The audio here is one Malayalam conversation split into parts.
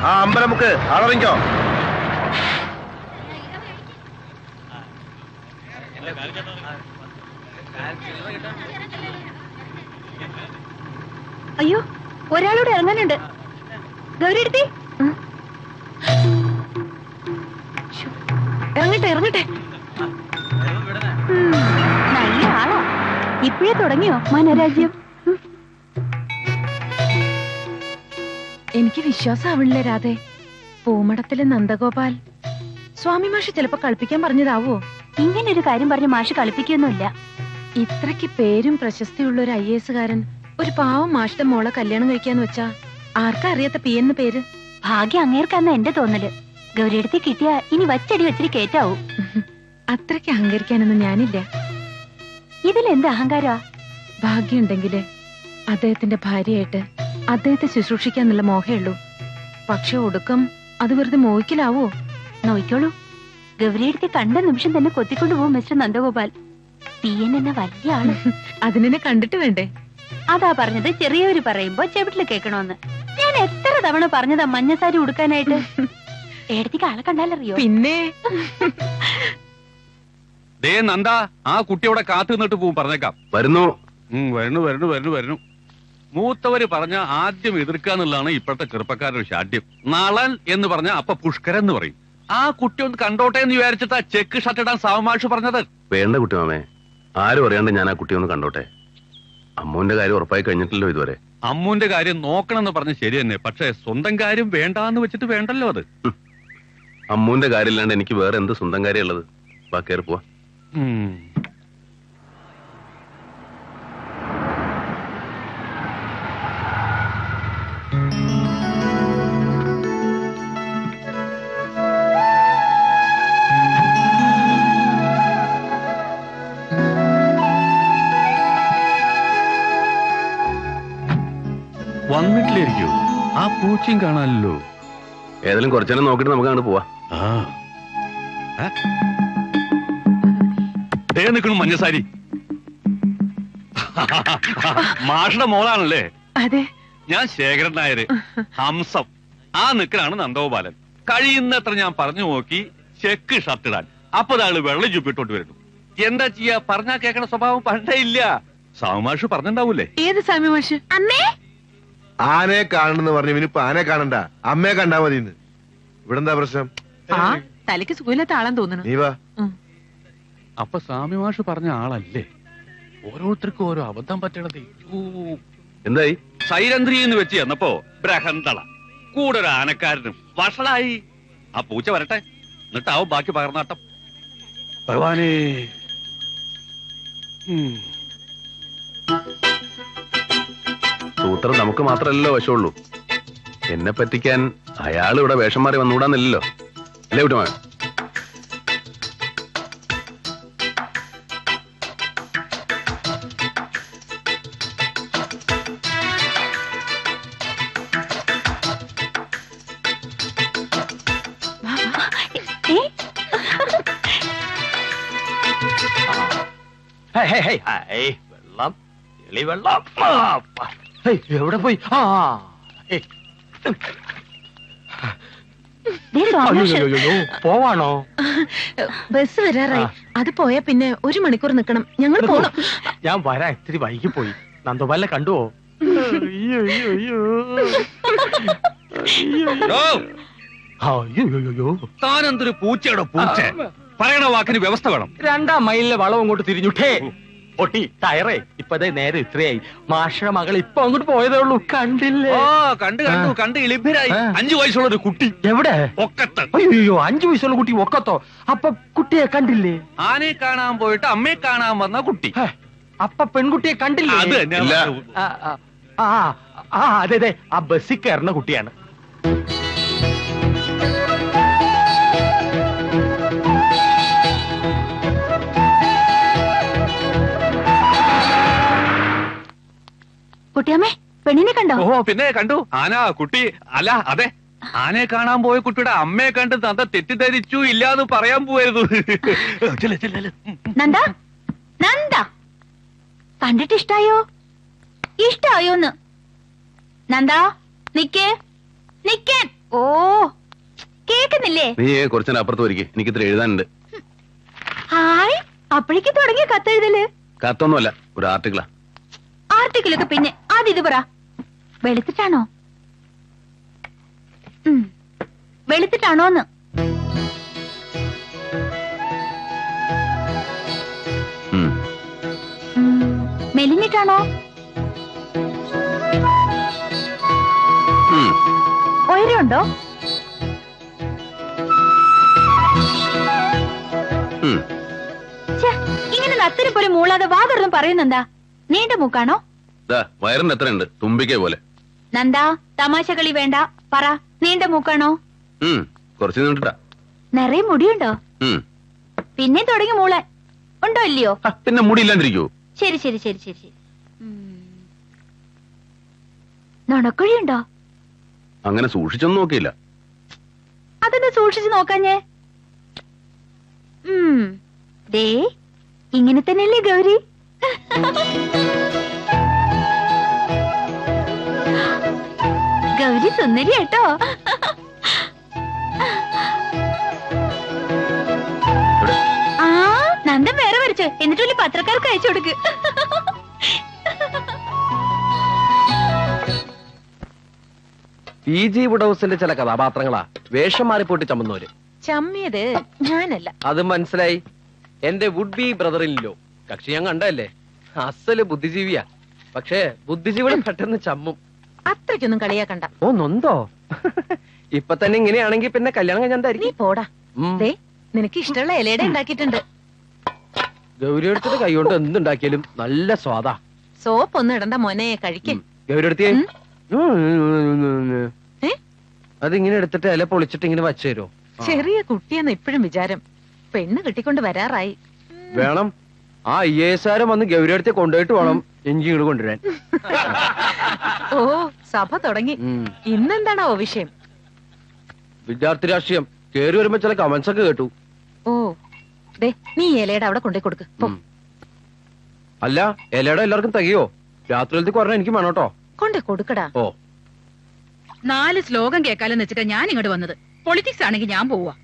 ആ അമ്പലമുക്ക് ആളറിഞ്ഞോ അയ്യോ ഒരാളോട് ഇറങ്ങാനുണ്ട് ഗൗരിയെടുത്തി ഇറങ്ങട്ടെ ഇറങ്ങട്ടെ. നല്ല ആളാ. ഇപ്പോഴേ തുടങ്ങിയോ മനരാജ്യം? എനിക്ക് വിശ്വാസാവണില്ലേ രാധേ? പൂമടത്തിലെ നന്ദഗോപാൽ. സ്വാമി മാഷ് ചിലപ്പോ കളിപ്പിക്കാൻ പറഞ്ഞതാവോ? ഇങ്ങനെ ഒരു കാര്യം പറഞ്ഞ് മാഷ് കളിപ്പിക്കൊന്നുമില്ല. ഇത്രയ്ക്ക് പേരും പ്രശസ്തിയുള്ള ഒരു ഐ എസ് കാരൻ ഒരു പാവം മാഷിന്റെ മോളെ കല്യാണം കഴിക്കാന്ന് വെച്ചാ ആർക്കാ അറിയാത്ത പി എന്ന് പേര്? ഭാഗ്യം അങ്ങേർക്കാന്ന എന്റെ തോന്നൽ. ഗൗരിയടുത്ത് കിട്ടിയ ഇനി വച്ചടി വെച്ചിട്ട് കേറ്റാവൂ. അത്രയ്ക്ക് അഹങ്കരിക്കാനൊന്നും ഞാനില്ല. ഇതിലെന്ത് അഹങ്കാരാ ഭാഗ്യമുണ്ടെങ്കിൽ അദ്ദേഹത്തിന്റെ ഭാര്യയായിട്ട് അദ്ദേഹത്തെ ശുശ്രൂഷിക്കാന്നുള്ള മോഹയുള്ളൂ പക്ഷെ ഒടുക്കം അത് വെറുതെ മോഹിക്കലാവോ? നോയിക്കോളൂ. ഗൗരിയെടുത്തി കണ്ട നിമിഷം തന്നെ കൊത്തിക്കൊണ്ടു പോകും മിസ്റ്റർ നന്ദഗോപാൽ. പി എൻ എന്ന വലിയ ആൾ. അതിനെ കണ്ടിട്ട് വേണ്ടേ? അതാ പറഞ്ഞത് ചെറിയവര് പറയുമ്പോ ചെവിട്ടിൽ കേൾക്കണോന്ന്. ഞാൻ എത്ര തവണ പറഞ്ഞതാ മഞ്ഞസാരി ഉടുക്കാനായിട്ട്? ഏടത്തേക്ക് ആളെ കണ്ടാലറിയോ? പിന്നെ? ദേ നന്ദ ആ കുട്ടിയോടെ കാത്തു നിന്നിട്ട് പോവും പറഞ്ഞേക്കാം. വരുന്നു. വരുന്നു വരുന്നു വരുന്നു വരണു വരണു മൂത്തവര് പറഞ്ഞ ആദ്യം എതിർക്കുക എന്നുള്ളതാണ് ഇപ്പോഴത്തെ ചെറുപ്പക്കാരുടെ ശാഠ്യം. നളൻ എന്ന് പറഞ്ഞ അപ്പൊ പുഷ്കരൻ എന്ന് പറയും. ആ കുട്ടി ഒന്ന് കണ്ടോട്ടെ എന്ന് വിചാരിച്ചിട്ടാ ചെക്ക് ഷർട്ട് ഇടാൻ സാവമാഷ് പറഞ്ഞത്. വേണ്ട കുട്ടി മാമേ. ആരും അറിയാണ്ട് ഞാൻ ആ കുട്ടി ഒന്ന് കണ്ടോട്ടെ. അമ്മുവിന്റെ കാര്യം ഉറപ്പായി കഴിഞ്ഞിട്ടില്ലോ ഇതുവരെ. അമ്മുവിന്റെ കാര്യം നോക്കണം എന്ന് പറഞ്ഞ് ശരി തന്നെ. പക്ഷെ സ്വന്തം കാര്യം വേണ്ടാന്ന് വെച്ചിട്ട് വേണ്ടല്ലോ അത്. അമ്മുവിന്റെ കാര്യമില്ലാണ്ട് എനിക്ക് വേറെ എന്ത് സ്വന്തം കാര്യമുള്ളത്? വാ കയറി പോവാ. ഉം. ആ പൂച്ചയും കാണാനല്ലോ ഏതായാലും കുറച്ചേരം നോക്കിട്ട് നമുക്ക് അങ്ങോട്ട് പോവാ? ദേ നിൽക്കണു മഞ്ഞസാരി. മാഷുടെ മോളാണല്ലേ? അതെ. ഞാൻ ശേഖരൻ നായര്. ഹംസം. ആ നിക്കലാണ് നന്ദഗോപാലൻ. കഴിയുന്നത്ര ഞാൻ പറഞ്ഞു നോക്കി ചെക്ക് ഷർട്ടിടാൻ. അപ്പൊ അയാൾ വെള്ളം ചുപ്പിട്ടോട്ട് വരുന്നു. എന്താ ചെയ്യാ? പറഞ്ഞാ കേക്കണ സ്വഭാവം പണ്ടേ ഇല്ല. സാവുമാഷ് പറഞ്ഞിണ്ടാവൂലേ? ഏത് സ്വാമി മാഷ്? അമ്മേ! ആനയെ കാണണെന്ന് പറഞ്ഞു. ഇപ്പൊ ആനയെ കാണണ്ട. അമ്മയെ കണ്ടാ മതി ഇന്ന് ഇവിടെ എന്താ പ്രശ്നം? ആ തലയ്ക്ക് സുഖമില്ലാത്ത ആളെന്ന് തോന്നുന്നു. നീ വാ. അപ്പൊ സ്വാമിമാഷ് പറഞ്ഞ ആളല്ലേ? ഓരോരുത്തർക്കും ഓരോ അബദ്ധം പറ്റണത് എന്തായി? സൈരന്ത്രി എന്ന് വെച്ച് ചെന്നപ്പോ ബ്രഹന്തള കൂടെ ഒരു ആനക്കാരനും വഷളായി. ആ പൂച്ച വരട്ടെ. എന്നിട്ടാവും ബാക്കി പകർന്നാട്ടം. ഭഗവാനേ. ഉം. സൂത്രം നമുക്ക് മാത്രമല്ലല്ലോ വശമുള്ളൂ. എന്നെ പറ്റിക്കാൻ അയാൾ ഇവിടെ വേഷം മാറി വന്നുകൂടാന്നില്ലല്ലോ. അല്ലേ വിട്ടുമാ ഏ? ഹേ ഹേ ഹേയ്, ഹേയ്, വെള്ളം വെള്ളം. എവിടെ പോയി? ആ പോവാണോ? ബസ് വരാറായി. അത് പോയാ പിന്നെ ഒരു മണിക്കൂർ നിക്കണം ഞങ്ങൾ പോണം. ഞാൻ വരാ ഇത്തിരി വൈകി പോയി നന്ദോപാലിനെ കണ്ടുവോ? അയ്യോ അയ്യോ അയ്യോ. ഓ, അയ്യോ അയ്യോ. അയ്യോ താനെന്തൊരു പൂച്ചയുടെ പൂച്ച? പറയണ വാക്കിന് വ്യവസ്ഥ വേണം. രണ്ടാം മൈലിലെ വളവും കൊണ്ട് തിരിഞ്ഞുട്ടേ ഒട്ടി ടയറേ. ഇപ്പതേ നേരെ ഇത്രയായി. മാഷയുടെ മകൾ ഇപ്പൊ അങ്ങോട്ട് പോയതേ ഉള്ളൂ. കണ്ടില്ലേ? ഓ കണ്ടു കണ്ടു കണ്ട് ഇളിഭരായി. അഞ്ചു വയസ്സുള്ള ഒരു കുട്ടി. എവിടെ? ഒക്കത്ത്. അയ്യോ അഞ്ചു വയസ്സുള്ള കുട്ടി ഒക്കത്തോ? അപ്പൊ കുട്ടിയെ കണ്ടില്ലേ? ആനെ കാണാൻ പോയിട്ട് അമ്മയെ കാണാൻ വന്ന കുട്ടി. അപ്പൊ പെൺകുട്ടിയെ കണ്ടില്ലേ? അത് തന്നെ ആ, ആ, ആ ആ അതെ അതെ ആ ബസ്സിൽ കയറുന്ന കുട്ടിയാണ്. കുട്ടിയമ്മേ പെണ്ണിനെ കണ്ടോ? ഓ പിന്നെ കണ്ടു. ആന കുട്ടി അല്ല അതെ. ആനയെ കാണാൻ പോയ കുട്ടിയുടെ അമ്മയെ കണ്ട് നന്ദ തെറ്റിദ്ധരിച്ചു ഇല്ലാന്ന് പറയാൻ ചെല്ല്. നന്ദ? നന്ദ? കണ്ടിട്ട് ഇഷ്ടായോ ഇഷ്ടായോന്ന്. നന്ദ നിക്കേ നിക്കാൻ. ഓ കേക്കുന്നില്ലേ? നീ കുറച്ചു അപ്പുറത്ത് വരിക എനിക്ക് ഇത്ര എഴുതാനുണ്ട്. ഹായ് അപ്പോഴേക്ക് തുടങ്ങിയ കത്തെഴുതൽ? കത്തൊന്നുമല്ല ഒരു ആർട്ടിക്കിളാ. ആർട്ടിക്കിളൊക്കെ പിന്നെ. ആദ്യം ഇത് പറ. വെളുത്തിട്ടാണോ? വെളുത്തിട്ടാണോന്ന്. മെലിഞ്ഞിട്ടാണോ? ഉം. ഉയരമുണ്ടോ? ഉം. ഛെ, ഇങ്ങനെ നത്തിന് പോലെ മൂളാതെ വാ തുറന്ന് പറയുന്നെന്താ? നീണ്ട മൂക്കാണോ? വയറിന് എത്രയുണ്ട്? തുമ്പിക്കേ പോലെ. നന്ദാ തമാശ കളി വേണ്ട. പറ നീണ്ട മൂക്കാണോ? കുറച്ച് നീണ്ടിട്ടാ. നിറയെ മുടിയുണ്ടോ? പിന്നെ തുടങ്ങി മൂളാൻ ഉണ്ടോ ഇല്ലയോ? പിന്നെ മുടി ഇല്ലാണ്ടിരിക്കോ ശരി ശരി ശരി ശരി ശരി. നുണക്കുഴിയുണ്ടോ? അങ്ങനെ സൂക്ഷിച്ചൊന്നും നോക്കിയില്ല. അതൊന്ന് സൂക്ഷിച്ചു നോക്കാഞ്ഞേ. ദേ ഇങ്ങനെ തന്നെയല്ലേ ഗൗരി? സുന്ദരി കേട്ടോ. ആ നന്ദൻ വേറെ വരച്ചു എന്നിട്ട് വലിയ പത്രക്കാർക്ക് അയച്ചു കൊടുക്ക്. പി ജി വുഡൌസിന്റെ ചില കഥാപാത്രങ്ങളാ. വേഷം മാറിപ്പോയിട്ട് ചമ്മുന്നവര്. ചമ്മിയത് ഞാനല്ല. അത് മനസ്സിലായി. എന്റെ വുഡ് ബി ബ്രദർ ഇല്ലോ കക്ഷി ഞാൻ കണ്ടല്ലേ അസൽ ബുദ്ധിജീവിയാ. പക്ഷേ ബുദ്ധിജീവികൾ പെട്ടെന്ന് ചമ്മും. അത്രയ്ക്കൊന്നും കളിയാക്കണ്ട. ഓ നൊന്തോ? ഇപ്പൊ തന്നെ ഇങ്ങനെയാണെങ്കിൽ പിന്നെ കല്യാണം നീ കഴിഞ്ഞായിരിക്കും പോടാ ദേ നിനക്ക് ഇഷ്ടമുള്ള ഇലയുടെ ഉണ്ടാക്കിയിട്ടുണ്ട്. ഗൗരി എടുത്തിട്ട് കൈകൊണ്ട് എന്തുണ്ടാക്കിയാലും നല്ല സ്വാദാ. സോപ്പ് ഒന്നും ഇടണ്ട മോനെ കഴിക്കേ? അതിങ്ങനെ എടുത്തിട്ട് ഇല പൊളിച്ചിട്ട് ഇങ്ങനെ വച്ചു തരുമോ ചെറിയ കുട്ടിയെന്ന് ഇപ്പോഴും വിചാരം. പെണ്ണ് കിട്ടിക്കൊണ്ട് വരാറായി. വേണം. ആ ഐ എസ് ആരും വന്ന് ഗൗരിയുടെ അടുത്ത് കൊണ്ടുപോയിട്ട് വേണം. ഇങ്ങോട്ട് കൊണ്ടുവരാൻ. ഓ സഭ തുടങ്ങി. ഇന്നെന്താണ് വിഷയം? വിദ്യാർത്ഥി രാഷ്ട്രീയം. കേറി വരുമ്പോ ചില കമന്റ്സ് ഒക്കെ കേട്ടു. ഓ ദേ നീ ഇലയുടെ അവിടെ കൊണ്ടേ കൊടുക്ക്. അല്ല ഇലയുടെ എല്ലാവർക്കും തികയോ? രാത്രിയിലത്തെ കുറഞ്ഞ എനിക്ക് വേണം കേട്ടോ. കൊണ്ടേ കൊടുക്കടാ. ഓ. നാല് ശ്ലോകം കേൾക്കാലെന്ന് വെച്ചിട്ടാ ഞാൻ ഇങ്ങോട്ട് വന്നത്. പൊളിറ്റിക്സ് ആണെങ്കിൽ ഞാൻ പോവാ.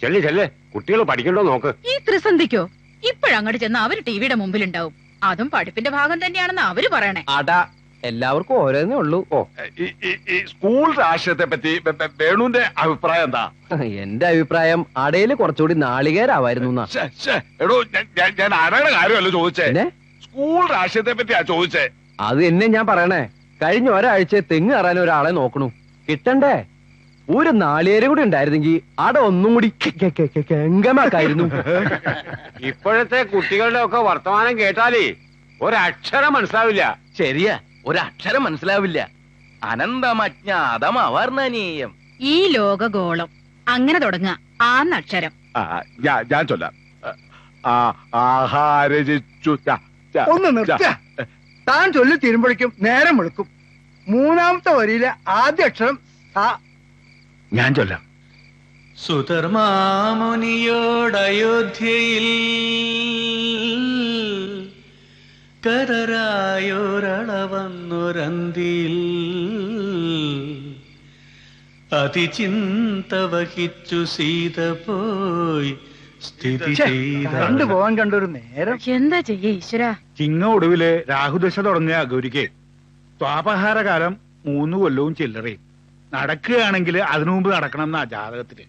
ചെല്ലേ ചെല്ലേ. കുട്ടികൾ പഠിക്കണ്ടോ നോക്ക്. ഈ ത്രിസന്ധിക്കോ? ഇപ്പോഴങ്ങോട്ട് ചെന്ന് അവർ ടിവിയുടെ മുമ്പിലുണ്ടാവും. അതും പഠിപ്പിന്റെ ഭാഗം തന്നെയാണെന്ന് അവർ പറയണേ. അടാ എല്ലാവർക്കും ഓരോന്നേ ഉള്ളൂ. ഓ. സ്കൂൾ രാഷ്ട്രീയത്തെ പറ്റി വേ- വേ- വേണുവിന്റെ അഭിപ്രായം എന്താ? എന്റെ അഭിപ്രായം അടയിൽ കുറച്ചുകൂടി നാളികേരാവായിരുന്നു എടോ ഞാൻ- ഞാൻ- ഞാൻ ആരുടെ കാര്യമല്ല ചോദിച്ചേ. സ്കൂൾ രാഷ്ട്രീയത്തെ പറ്റിയാ ചോദിച്ചേ. അത് എന്നെ ഞാൻ പറയണേ. കഴിഞ്ഞ ഒരാഴ്ച തെങ്ങ് കയറാൻ ഒരാളെ നോക്കണു. കിട്ടണ്ടേ? ഒരു നാളികേരം കൂടി ഉണ്ടായിരുന്നെങ്കിൽ അവിടെ ഒന്നും കൂടി കെങ്കമാക്കായിരുന്നു ഇപ്പോഴത്തെ കുട്ടികളുടെ ഒക്കെ വർത്തമാനം കേട്ടാലേ ഒരക്ഷരം മനസ്സിലാവില്ല. ശരിയാ ഒരക്ഷരം മനസ്സിലാവില്ല. അനന്തമജ്ഞാതമർണനീയം ഈ ലോകഗോളം അങ്ങനെ തുടങ്ങുക ആന്നക്ഷരം. ആ, ഞാൻ ഞാൻ ചൊല്ലാം. ആ, ആഹാരജിച്ചു ച, ച, ഒന്ന് നിർത്തുക താൻ ചൊല്ലി തീരുമ്പോഴേക്കും നേരം വെളുക്കും. മൂന്നാമത്തെ വരിയിലെ ആദ്യ അക്ഷരം സ ഞാൻ ചൊല്ലാം. സുധർമാമുനിയോടയോധ്യയിൽ കരരായോരളവന്നൊരന്തിയിൽ അതിചിന്ത വഹിച്ചു സീത പോയി സ്ഥിതി ചെയ്ത കണ്ടു പോവാൻ കണ്ടൊരു നേരം. എന്താ ചെയ്യേ ഈശ്വര? ചിങ്ങ ഒടുവിൽ രാഹുദശ തുടങ്ങിയ ഗൗരിക്ക്. സ്വാപഹാരകാലം മൂന്ന് കൊല്ലവും ചില്ലറയും. നടക്കുകയാണെങ്കിൽ അതിനു മുമ്പ് നടക്കണം എന്നാ ജാതകത്തിൽ.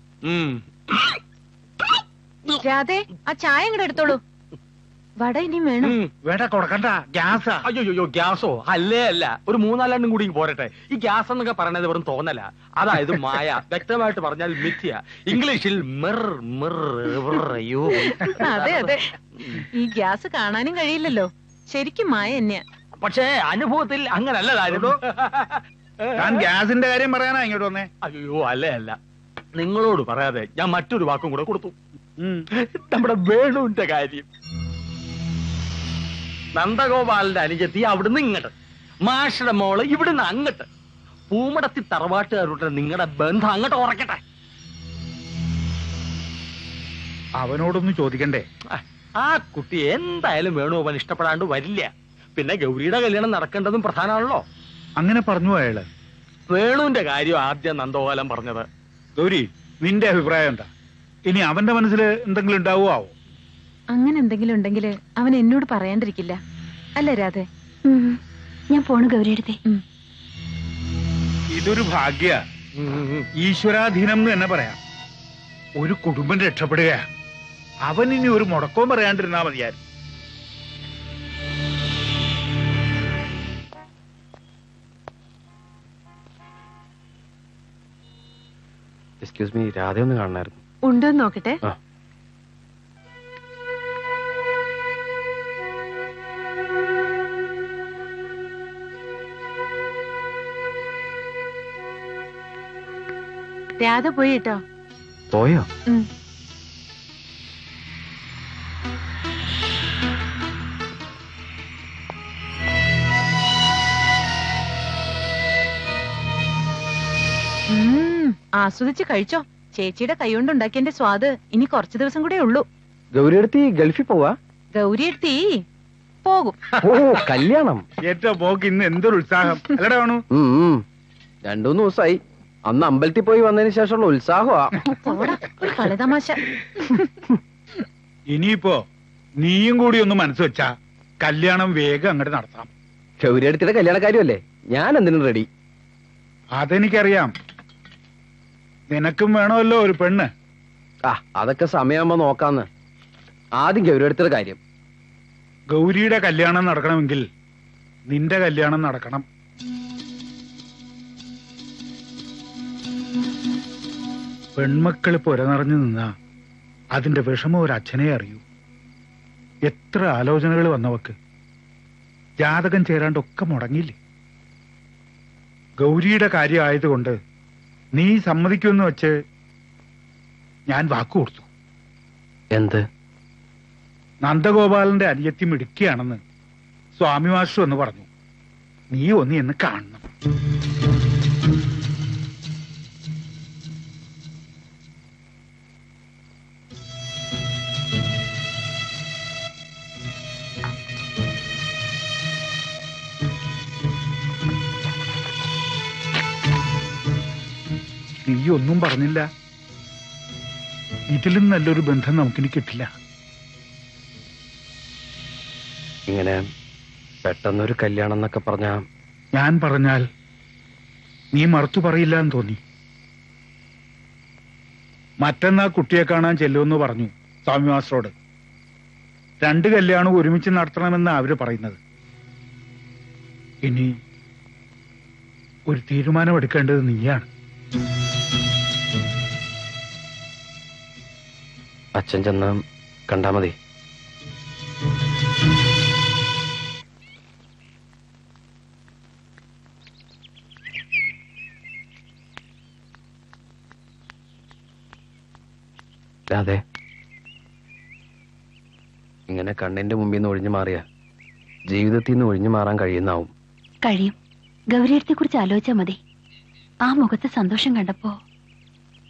രാധേ ആ ചായ ഇങ്ങോട്ട് എടുത്തോളൂ. വട ഇനി വേണം. വേണ്ട കൊടുക്കണ്ട. ഗ്യാസാ. അയ്യോ ഗ്യാസോ? അല്ലേ അല്ല. ഒരു മൂന്നാലെണ്ണം കൂടി പോരട്ടെ. ഈ ഗ്യാസ് എന്നൊക്കെ പറയണത് വെറും തോന്നല. അതായത് മായ. വ്യക്തമായിട്ട് പറഞ്ഞാൽ മിഥ്യ. ഇംഗ്ലീഷിൽ മിർ മിർ അയ്യോ അതെ അതെ. ഈ ഗ്യാസ് കാണാനും കഴിയില്ലല്ലോ. ശരിക്കും മായ തന്നെയാ. പക്ഷേ അനുഭവത്തിൽ അങ്ങനല്ലതായിരുന്നു ഞാൻ ഗ്യാസിന്റെ കാര്യം പറയാനാ ഇങ്ങോട്ട് വന്നേ. അയ്യോ അല്ലേ അല്ല. നിങ്ങളോട് പറയാതെ ഞാൻ മറ്റൊരു വാക്കും കൂടെ കൊടുത്തു. നമ്മുടെ വേണുവിന്റെ കാര്യം. നന്ദഗോപാലിന്റെ അനുജത്തി അവിടുന്ന് ഇങ്ങോട്ട്. മാഷയുടെ മോൾ ഇവിടുന്ന് അങ്ങോട്ട്. പൂമടത്തി തറവാട്ടുകാരുടെ നിങ്ങളുടെ ബന്ധം അങ്ങോട്ട് ഉറക്കട്ടെ. അവനോടൊന്നും ചോദിക്കണ്ടേ? ആ കുട്ടി എന്തായാലും വേണുഗോപാൽ ഇഷ്ടപ്പെടാണ്ട് വരില്ല. പിന്നെ ഗൗരിയുടെ കല്യാണം നടക്കേണ്ടതും പ്രധാനമാണല്ലോ. അങ്ങനെ പറഞ്ഞു അയാൾ. വേണുവിന്റെ കാര്യം ആദ്യം നന്ദഗോപാലൻ പറഞ്ഞത്. ഗൗരി നിന്റെ അഭിപ്രായം എന്താ? ഇനി അവന്റെ മനസ്സിൽ എന്തെങ്കിലും ഉണ്ടാവോ ആവോ അങ്ങനെ എന്തെങ്കിലും ഉണ്ടെങ്കിൽ അവൻ എന്നോട് പറയാണ്ടിരിക്കില്ല. അല്ലേ രാധേ. ഞാൻ പോണു ഗൗരിയെടുത്തേ ഇതൊരു ഭാഗ്യ. ഈശ്വരാധീനം എന്ന് തന്നെ പറയാം. ഒരു കുടുംബം രക്ഷപ്പെടുകയാ. അവൻ ഇനി ഒരു മുടക്കവും പറയാണ്ടിരുന്നാ മതിയായിരുന്നു. എക്സ്ക്യൂസ് മീ രാധ ഒന്ന് കാണണായിരുന്നു ഉണ്ടോ എന്ന് നോക്കട്ടെ ആ. രാധ പോയി കേട്ടോ പോയോ ഉം. ആസ്വദിച്ച് കഴിച്ചോ? ചേച്ചിയുടെ കൈകൊണ്ടുണ്ടാക്കിയ ഉണ്ടാക്കിയതിന്റെ സ്വാദ് ഇനി കുറച്ചു ദിവസം കൂടെ ഉള്ളൂ. ഗൗരിയെടുത്തി ഗൾഫിൽ പോവാ? ഗൗരിയെടുത്തി പോകും. ഓ കല്യാണം. ഏറ്റവും പോക്ക് ഇന്ന് എന്തൊരു ഉത്സാഹം. അല്ലടാ വേണു. രണ്ടൂന്ന് ദിവസമായി അന്ന് അമ്പലത്തിൽ പോയി വന്നതിന് ശേഷമുള്ള ഉത്സാഹമാ. പോടാ, ഒരു കളിതമാശ. ഇനിയിപ്പോ നീയും കൂടി ഒന്ന് മനസ്സ് വെച്ചാ കല്യാണം വേഗം അങ്ങോട്ട് നടത്താം. ഗൗരിയെടുത്തിയുടെ കാര്യമല്ലേ ഞാൻ എന്തിനും റെഡി അതെനിക്കറിയാം. നിനക്കും വേണമല്ലോ ഒരു പെണ്ണ്. ആ അതൊക്കെ സമയമാകുമ്പോ നോക്കാന്ന്. ആദ്യം ഗൗരിയെടുത്തൊരു കാര്യം. ഗൗരിയുടെ കല്യാണം നടക്കണമെങ്കിൽ നിന്റെ കല്യാണം നടക്കണം. പെൺമക്കൾ പുരനിറഞ്ഞു നിന്നാ അതിന്റെ വിഷമം ഒരു അച്ഛനെ അറിയൂ. എത്ര ആലോചനകൾ വന്നവക്ക്. ജാതകം ചേരാണ്ടൊക്കെ മുടങ്ങിയില്ലേ? ഗൗരിയുടെ കാര്യം ആയതുകൊണ്ട് നീ സമ്മതിക്കുമെന്ന് വെച്ച് ഞാൻ വാക്കു കൊടുത്തു. എന്ത്? നന്ദഗോപാലന്റെ അനിയത്തി മിടുക്കിയാണെന്ന് സ്വാമി മാഷു എന്ന് പറഞ്ഞു. നീ ഒന്ന് എന്ന് കാണണം. നീ ഒന്നും പറഞ്ഞില്ല. ഇതിലും നല്ലൊരു ബന്ധം നമുക്കിനി കിട്ടില്ല. ഇങ്ങനെ പെട്ടെന്നൊരു കല്യാണം എന്നൊക്കെ പറഞ്ഞ ഞാൻ പറഞ്ഞാൽ നീ മറുത്തു പറയില്ല എന്ന് തോന്നി. മറ്റന്നാ കുട്ടിയെ കാണാൻ ചെല്ലുമെന്ന് പറഞ്ഞു സ്വാമി മാസ്റ്ററോട് രണ്ട് കല്യാണം ഒരുമിച്ച് നടത്തണമെന്ന് അവർ പറയുന്നത്. ഇനി ഒരു തീരുമാനം എടുക്കേണ്ടത് നീയാണ്. അച്ഛൻ ചെന്ന് കണ്ടാ മതി. അതെ ഇങ്ങനെ കണ്ണിന്റെ മുമ്പിൽ നിന്ന് ഒഴിഞ്ഞു മാറിയ ജീവിതത്തിൽ നിന്ന് ഒഴിഞ്ഞു മാറാൻ കഴിയുന്നാവും. കഴിയും. ഗൗരിയടത്തെ കുറിച്ച് ആലോചിച്ചാ മതി. ആ മുഖത്തെ സന്തോഷം കണ്ടപ്പോ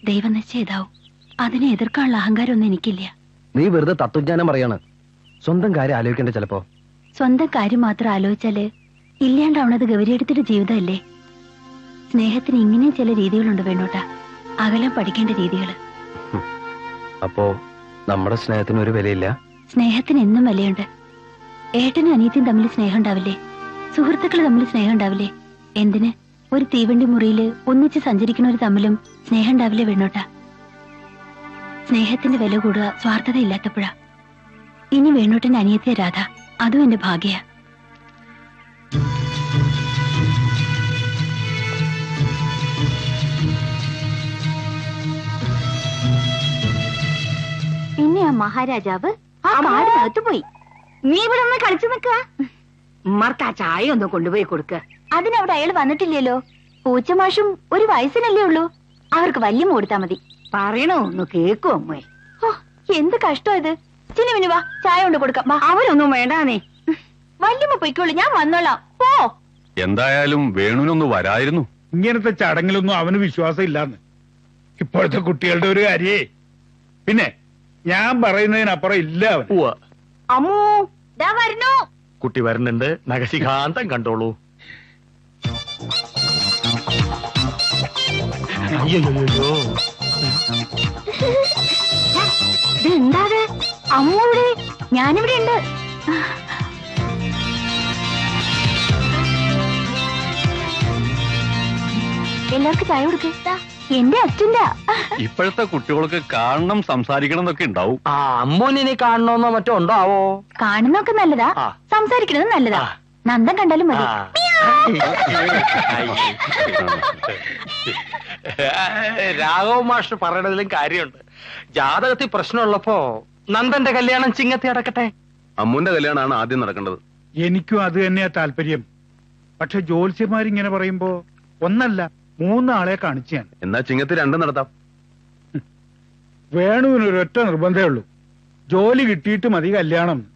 ദൈവം ഇതാവും. അതിനെ എതിർക്കാനുള്ള അഹങ്കാരമൊന്നും എനിക്കില്ല. നീ വെറുതെ തത്വജ്ഞാനം പറയാണ്. സ്വന്തം കാര്യം ആലോചിക്കണ്ട ചിലപ്പോ. സ്വന്തം കാര്യം മാത്രം ആലോചിച്ചാൽ ഇല്ലാണ്ടാവണത് ഗൗരിയെടുത്തിട്ട് ജീവിതമല്ലേ? സ്നേഹത്തിന് ഇങ്ങനെ ചില രീതികളുണ്ട് വേണോട്ട. അകലം പഠിക്കേണ്ട രീതികൾ അപ്പോ നമ്മുടെ സ്നേഹത്തിന് ഒരു വിലയില്ല? സ്നേഹത്തിന് എന്നും വിലയുണ്ട്. ഏട്ടനും അനിയത്തിയും തമ്മിൽ സ്നേഹം ഉണ്ടാവില്ലേ? സുഹൃത്തുക്കൾ തമ്മിൽ സ്നേഹം ഉണ്ടാവില്ലേ? എന്തിന്? ഒരു തീവണ്ടി മുറിയിൽ ഒന്നിച്ച് സഞ്ചരിക്കുന്നവർ തമ്മിലും സ്നേഹം ഉണ്ടാവില്ലേ വേണോട്ടാ? സ്നേഹത്തിന്റെ വില കൂടുക സ്വാർത്ഥത ഇല്ലാത്തപ്പോഴാ. ഇനി വേണോട്ടന്റെ അനിയത്തിയ രാധ അതും എന്റെ ഭാഗ്യ. പിന്നെ ആ മഹാരാജാവ് ആ കാടിനകത്ത് പോയി. നീ ഇവിടെ ഒന്ന് കളിച്ചു നിക്ക ഉമ്മർക്ക് ആ ചായ ഒന്ന് കൊണ്ടുപോയി കൊടുക്ക. അതിനവിടെ അയാൾ വന്നിട്ടില്ലല്ലോ. പൂച്ചമാഷും ഒരു വയസ്സിനല്ലേ ഉള്ളൂ. അവർക്ക് വല്യം കൊടുത്താ മതി. പറയണോ? ഒന്ന് കേക്കു അമ്മേ. ഓ എന്ത് കഷ്ടം ഇത്. ചിനുവിന് വാ ചായ കൊണ്ട് കൊടുക്കാം. വാ. അവരൊന്നും വേണ്ടാന്നേ. വല്യമ്മ പൊയ്ക്കോളൂ ഞാൻ വന്നോളാം. പോ. എന്തായാലും വേണുവിനൊന്ന് വരായിരുന്നു. ഇങ്ങനത്തെ ചടങ്ങിലൊന്നും അവന് വിശ്വാസം ഇല്ലാന്ന് ഇപ്പോഴത്തെ കുട്ടികളുടെ ഒരു കാര്യേ. പിന്നെ ഞാൻ പറയുന്നതിനപ്പുറം ഇല്ല അവൻ അമ്മൂ ദാ വരുന്നു. കുട്ടി വരുന്നുണ്ട്. നഖശിഖാന്തം കണ്ടോളൂ. അയ്യോ ഇതെന്താത് അമ്മ ഇവിടെ ഞാനിവിടെ ഉണ്ട്. എല്ലാവർക്കും ചായ കൊടുക്ക. എന്റെ അച്ഛന്റെ ഇപ്പോഴത്തെ കുട്ടികൾക്ക് കാണണം സംസാരിക്കണം എന്നൊക്കെ ഉണ്ടാവും. ആ അമ്മൂനിനെ കാണണമെന്നോ മറ്റോ ഉണ്ടാവോ? കാണുന്നൊക്കെ നല്ലതാ. സംസാരിക്കണത് നല്ലതാ. നന്ദൻ കണ്ടാലും മതി. രാഘവ മാഷ് പറയണതിലും കാര്യമുണ്ട്. ജാതകത്തിൽ പ്രശ്നമുള്ളപ്പോ നന്ദന്റെ കല്യാണം ചിങ്ങത്തി അടക്കട്ടെ അമ്മുന്റെ കല്യാണമാണ് ആദ്യം നടക്കേണ്ടത്. എനിക്കും അത് തന്നെയാ താല്പര്യം. പക്ഷെ ജ്യോത്സ്യന്മാരിങ്ങനെ പറയുമ്പോ ഒന്നല്ല മൂന്നാളെ കാണിച്ചു ഞാൻ എന്നാ ചിങ്ങത്തി രണ്ടും നടത്താം. വേണുവിന് ഒരൊറ്റ നിർബന്ധമേ ഉള്ളൂ. ജോലി കിട്ടിയിട്ട് മതി കല്യാണം.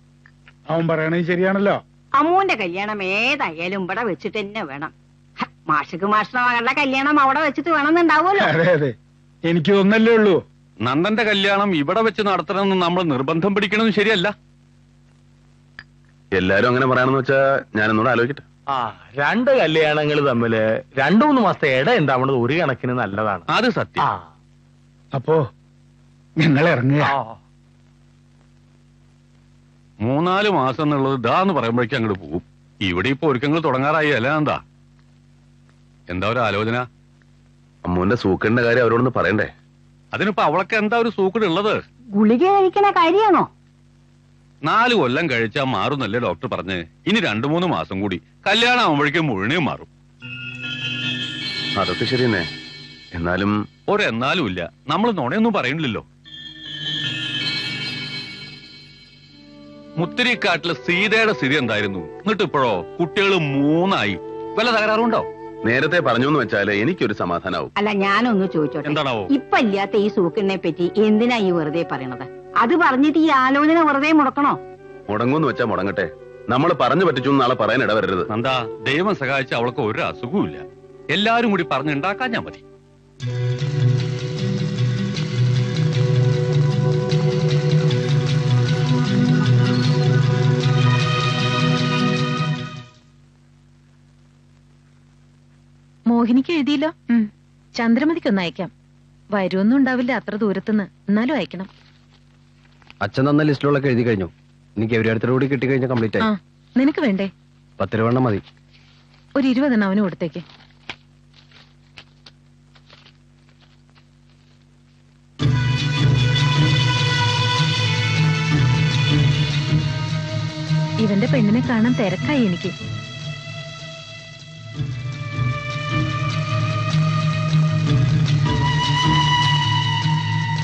അവൻ പറയണത് ശരിയാണല്ലോ. അമ്മൂന്റെ കല്യാണം ഏതായാലും ഇവിടെ വെച്ചിട്ട് തന്നെ വേണം. മാഷക്ക് മാഷിന്റെ മകളുടെ കല്യാണം അവിടെ വെച്ചിട്ട് വേണമെന്നുണ്ടാവുമല്ലോ. അതെ അതെ. എനിക്ക് ഒന്നല്ലേ ഉള്ളൂ. നന്ദന്റെ കല്യാണം ഇവിടെ വെച്ച് നടത്തണമെന്ന് നമ്മൾ നിർബന്ധം പിടിക്കണമെന്ന് ശരിയല്ല. എല്ലാരും അങ്ങനെ പറയണമെന്ന് വെച്ചാ ഞാനൊന്നുകൂടെ ആലോചിക്കട്ടെ. ആ രണ്ട് കല്യാണങ്ങൾ തമ്മിൽ രണ്ടു മൂന്ന് മാസത്തെ ഇട എന്താവണത് ഒരു കണക്കിന് നല്ലതാണ്. അത് സത്യം. അപ്പോ ഞങ്ങൾ ഇറങ്ങുക. മൂന്നാൽ മാസം എന്നുള്ളത് ഇതാന്ന് പറയുമ്പോഴേക്കും അങ്ങോട്ട് പോകും ഇവിടെ ഇപ്പൊ ഒരുക്കങ്ങൾ തുടങ്ങാറായി അല്ല എന്താ? എന്താ ഒരു ആലോചന? അമ്മുവിന്റെ സൂക്കറിന്റെ കാര്യം അവരോടൊന്ന് പറയണ്ടേ? അതിനിപ്പോ അവളൊക്കെ എന്താ ഒരു സൂക്കട് ഉള്ളത്? ഗുളിക കഴിക്കണ കാര്യമാണോ? നാല് കൊല്ലം കഴിച്ചാൽ മാറുന്നല്ലേ ഡോക്ടർ പറഞ്ഞ്. ഇനി രണ്ടു മൂന്ന് മാസം കൂടി കല്യാണം ആവുമ്പോഴേക്കും മുഴുവനും മാറും. അതൊക്കെ ശരി തന്നെ എന്നാലും ഒരെന്നാലും ഇല്ല. നമ്മൾ നുണയൊന്നും പറയണില്ലല്ലോ. മുത്തിരിക്കാട്ടിലെ സീതയുടെ സ്ഥിതി എന്തായിരുന്നു? എന്നിട്ട് ഇപ്പോഴോ കുട്ടികൾ മൂന്നായി. വല്ല തകരാറുണ്ടോ? നേരത്തെ പറഞ്ഞു എന്ന് വെച്ചാൽ എനിക്കൊരു സമാധാനാവും. അല്ല ഞാനൊന്ന് ചോദിച്ചോട്ടെ. എന്താണാവോ? ഇപ്പൊ ഇല്ലാത്ത ഈ സൂക്കിനെ പറ്റി എന്തിനാ ഈ വെറുതെ പറയണത്? അത് പറഞ്ഞിട്ട് ഈ ആലോചന വെറുതെ മുടക്കണോ? മുടങ്ങൂന്ന് വെച്ചാ മുടങ്ങട്ടെ. നമ്മൾ പറഞ്ഞു പറ്റിച്ചു നാളെ പറയാൻ ഇടവരരുത്. എന്താ ദൈവം സഹായിച്ച അവൾക്ക് ഒരു അസുഖവുമില്ല. എല്ലാരും കൂടി പറഞ്ഞുണ്ടാക്കാൻ ഞാൻ മതി. മോഹിനിക്ക് എഴുതിയില്ലോ? ചന്ദ്രമതിക്കൊന്ന് അയക്കാം. വരുമൊന്നും ഉണ്ടാവില്ല അത്ര ദൂരത്തുനിന്ന്. എന്നാലും അയക്കണം. അച്ഛൻ തന്ന ലിസ്റ്റിലൊക്കെ എഴുതി കഴിഞ്ഞു. എനിക്ക് എവരിടത്തോടു കൂടി കിട്ടിക്കഴിഞ്ഞാൽ കംപ്ലീറ്റ് ആ ആയി. നിനക്ക് വേണ്ടേ? പത്ത് രൂപ എണ്ണം മതി. ഒരു ഇരുപതെണ്ണം അവന് കൊടുത്തേക്ക്. ഇവന്റെ പെണ്ണിനെ കാണാൻ തിരക്കായി എനിക്ക്.